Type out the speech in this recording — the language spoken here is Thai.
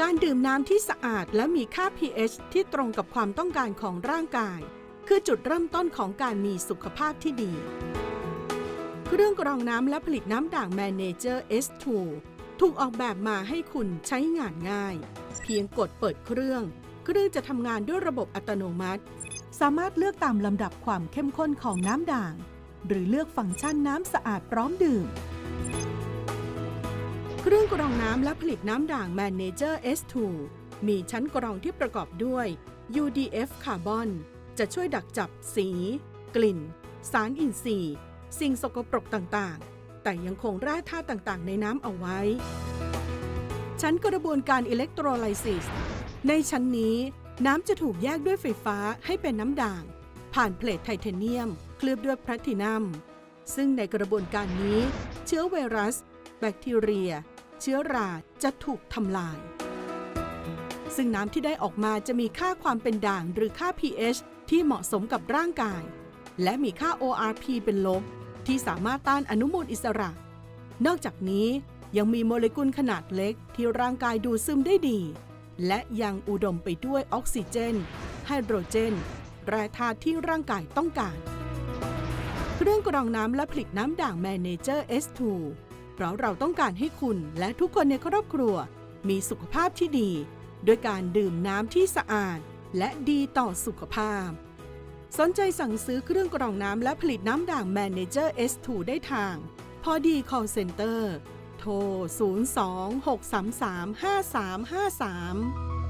การดื่มน้ำที่สะอาดและมีค่า pH ที่ตรงกับความต้องการของร่างกาย คือจุดเริ่มต้นของการมีสุขภาพที่ดี เครื่องกรองน้ำและผลิตน้ำด่าง Manager S2 ถูกออกแบบมาให้คุณใช้งานง่าย เพียงกดเปิดเครื่อง เครื่องจะทำงานด้วยระบบอัตโนมัติ สามารถเลือกตามลำดับความเข้มข้นของน้ำด่าง หรือเลือกฟังก์ชันน้ำสะอาดพร้อมดื่ม เครื่องกรองน้ำและผลิตน้ำด่าง Manager S2 มีชั้นกรองที่ประกอบด้วย UDF คาร์บอนจะช่วยดักจับสี กลิ่น สารอินทรีย์ สิ่งสกปรกต่างๆ แต่ยังคงแร่ธาตุต่างๆ ในน้ำเอาไว้ ชั้นกระบวนการอิเล็กโทรไลซิส ในชั้นนี้น้ำจะถูกแยกด้วยไฟฟ้าให้เป็นน้ำด่าง ผ่านเพลทไทเทเนียม เคลือบด้วยแพลตินัม ซึ่งในกระบวนการนี้ เชื้อไวรัส แบคทีเรีย เชื้อราจะถูกทำลาย ซึ่งน้ำที่ได้ออกมาจะมีค่าความเป็นด่างหรือค่า pH ที่เหมาะสมกับร่างกาย และมีค่า ORP เป็นลบ ที่สามารถต้านอนุมูลอิสระ นอกจากนี้ยังมีโมเลกุลขนาดเล็กที่ร่างกายดูดซึมได้ดี และยังอุดมไปด้วยออกซิเจน ไฮโดรเจน แร่ธาตุที่ร่างกายต้องการ เครื่องกรองน้ำและผลิตน้ำด่าง Manager S2 เพราะเราต้องการให้คุณและทุกคนในครอบครัว มีสุขภาพที่ดี ด้วยการดื่มน้ำที่สะอาด และดีต่อสุขภาพ สนใจสั่งซื้อเครื่องกรองน้ำและผลิตน้ำด่าง Manager S2 ได้ทาง พอดี call center โทร 026335353